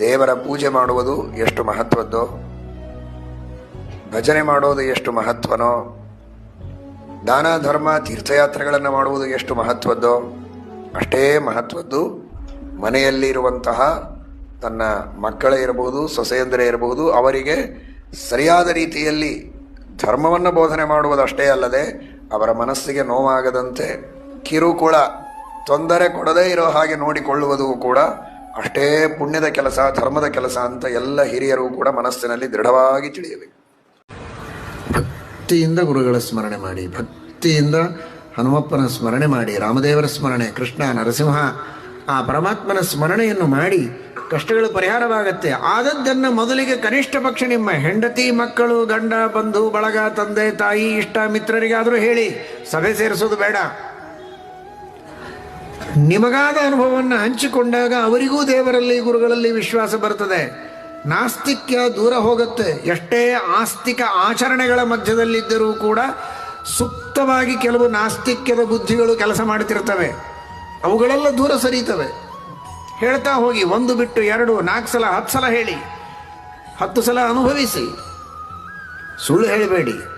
ದೇವರ ಪೂಜೆ ಮಾಡುವುದು ಎಷ್ಟು ಮಹತ್ವದ್ದೋ? ಭಜನೆ ಮಾಡೋದು ಎಷ್ಟು ಮಹತ್ವನೋ? ದಾನ, ಧರ್ಮ, ತೀರ್ಥಯಾತ್ರೆಗಳನ್ನು ಮಾಡುವುದು ಎಷ್ಟು ಮಹತ್ವದ್ದೋ? ಅಷ್ಟೇ ಮಹತ್ವದ್ದು ಮನೆಯಲ್ಲಿರುವಂತಹ ತನ್ನ ಮಕ್ಕಳೇ ಇರಬಹುದು, ಸೊಸೆಯಂದರೆ ಇರಬಹುದು, ಅವರಿಗೆ ಸರಿಯಾದ ರೀತಿಯಲ್ಲಿ ಧರ್ಮವನ್ನು ಬೋಧನೆ ಮಾಡುವುದಷ್ಟೇ ಅಲ್ಲದೆ ಅವರ ಮನಸ್ಸಿಗೆ ನೋವಾಗದಂತೆ ಕಿರುಕುಳ, ತೊಂದರೆ ಕೊಡದೇ ಇರೋ ಹಾಗೆ ನೋಡಿಕೊಳ್ಳುವುದು ಕೂಡ ಅಷ್ಟೇ ಪುಣ್ಯದ ಕೆಲಸ, ಧರ್ಮದ ಕೆಲಸ ಅಂತ ಎಲ್ಲ ಹಿರಿಯರು ಕೂಡ ಮನಸ್ಸಿನಲ್ಲಿ ದೃಢವಾಗಿ ತಿಳಿಯಬೇಕು. ಭಕ್ತಿಯಿಂದ ಗುರುಗಳ ಸ್ಮರಣೆ ಮಾಡಿ, ಭಕ್ತಿಯಿಂದ ಹನುಮಪ್ಪನ ಸ್ಮರಣೆ ಮಾಡಿ, ರಾಮದೇವರ ಸ್ಮರಣೆ, ಕೃಷ್ಣ, ನರಸಿಂಹ, ಆ ಪರಮಾತ್ಮನ ಸ್ಮರಣೆಯನ್ನು ಮಾಡಿ ಕಷ್ಟಗಳು ಪರಿಹಾರವಾಗುತ್ತೆ. ಆದದ್ದನ್ನು ಮೊದಲಿಗೆ ಕನಿಷ್ಠ ಪಕ್ಷ ನಿಮ್ಮ ಹೆಂಡತಿ, ಮಕ್ಕಳು, ಗಂಡ, ಬಂಧು, ಬಳಗ, ತಂದೆ, ತಾಯಿ, ಇಷ್ಟ, ಮಿತ್ರರಿಗಾದರೂ ಹೇಳಿ, ಸಭೆ ಸೇರಿಸೋದು ಬೇಡ. ನಿಮಗಾದ ಅನುಭವವನ್ನು ಹಂಚಿಕೊಂಡಾಗ ಅವರಿಗೂ ದೇವರಲ್ಲಿ, ಗುರುಗಳಲ್ಲಿ ವಿಶ್ವಾಸ ಬರ್ತದೆ ನಾಸ್ತಿಕ್ಯ ದೂರ ಹೋಗುತ್ತೆ. ಎಷ್ಟೇ ಆಸ್ತಿಕ ಆಚರಣೆಗಳ ಮಧ್ಯದಲ್ಲಿದ್ದರೂ ಕೂಡ ಸುಪ್ತವಾಗಿ ಕೆಲವು ನಾಸ್ತಿಕ್ಯದ ಬುದ್ಧಿಗಳು ಕೆಲಸ ಮಾಡ್ತಿರ್ತವೆ. ಅವುಗಳೆಲ್ಲ ದೂರ ಸರೀತವೆ. ಹೇಳ್ತಾ ಹೋಗಿ, ಒಂದು ಬಿಟ್ಟು ಎರಡು, ನಾಲ್ಕು ಸಲ, ಹತ್ತು ಸಲ ಹೇಳಿ. ಹತ್ತು ಸಲ ಅನುಭವಿಸಿ. ಸುಳ್ಳು ಹೇಳಬೇಡಿ.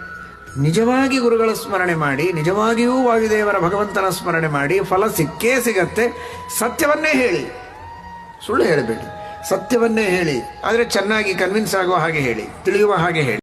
ನಿಜವಾಗಿ ಗುರುಗಳ ಸ್ಮರಣೆ ಮಾಡಿ, ನಿಜವಾಗಿಯೂ ವಾಯುದೇವರ ಭಗವಂತನ ಸ್ಮರಣೆ ಮಾಡಿ, ಫಲ ಸಿಕ್ಕೇ ಸಿಗತ್ತೆ. ಸತ್ಯವನ್ನೇ ಹೇಳಿ. ಸುಳ್ಳು ಹೇಳಬೇಡಿ. ಸತ್ಯವನ್ನೇ ಹೇಳಿ. ಆದರೆ ಚೆನ್ನಾಗಿ ಕನ್ವಿನ್ಸ್ ಆಗುವ ಹಾಗೆ ಹೇಳಿ. ತಿಳಿಯುವ ಹಾಗೆ ಹೇಳಿ.